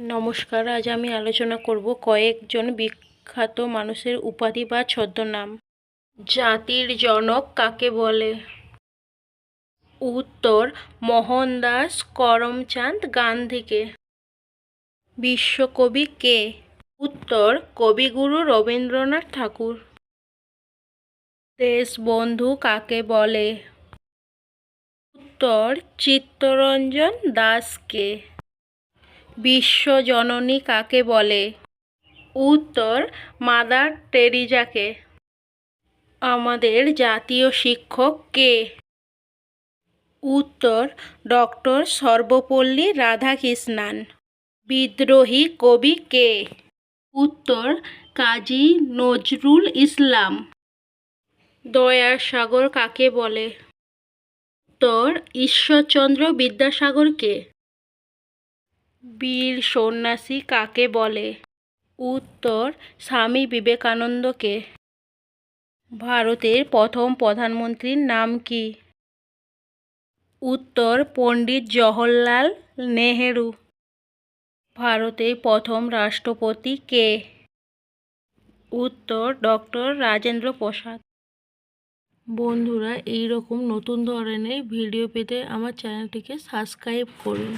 নমস্কার, আজ আমি আলোচনা করব কয়েকজন বিখ্যাত মানুষের উপাধি বা ছদ্মনাম। জাতির জনক কাকে বলে? উত্তর, মোহনদাস করমচাঁদ গান্ধীকে। বিশ্বকবি কে? উত্তর, কবিগুরু রবীন্দ্রনাথ ঠাকুর। দেশবন্ধু কাকে বলে? উত্তর, চিত্তরঞ্জন দাসকে। বিশ্বজননী কাকে বলে? উত্তর, মাদার টেরিজাকে। আমাদের জাতীয় শিক্ষক কে? উত্তর, ডক্টর সর্বপল্লী রাধাকৃষ্ণান। বিদ্রোহী কবি কে? উত্তর, কাজী নজরুল ইসলাম। দয়াসাগর কাকে বলে? উত্তর, ঈশ্বরচন্দ্র বিদ্যাসাগরকে বীর সন্ন্যাসী কাকে বলে? উত্তর, স্বামী বিবেকানন্দকে। ভারতের প্রথম প্রধানমন্ত্রীর নাম কি? উত্তর, পণ্ডিত জওহরলাল নেহেরু। ভারতের প্রথম রাষ্ট্রপতি কে? উত্তর, ডক্টর রাজেন্দ্র প্রসাদ। বন্ধুরা এই রকম নতুন ধরনের ভিডিও পেতে আমার চ্যানেলটিকে সাবস্ক্রাইব করুন।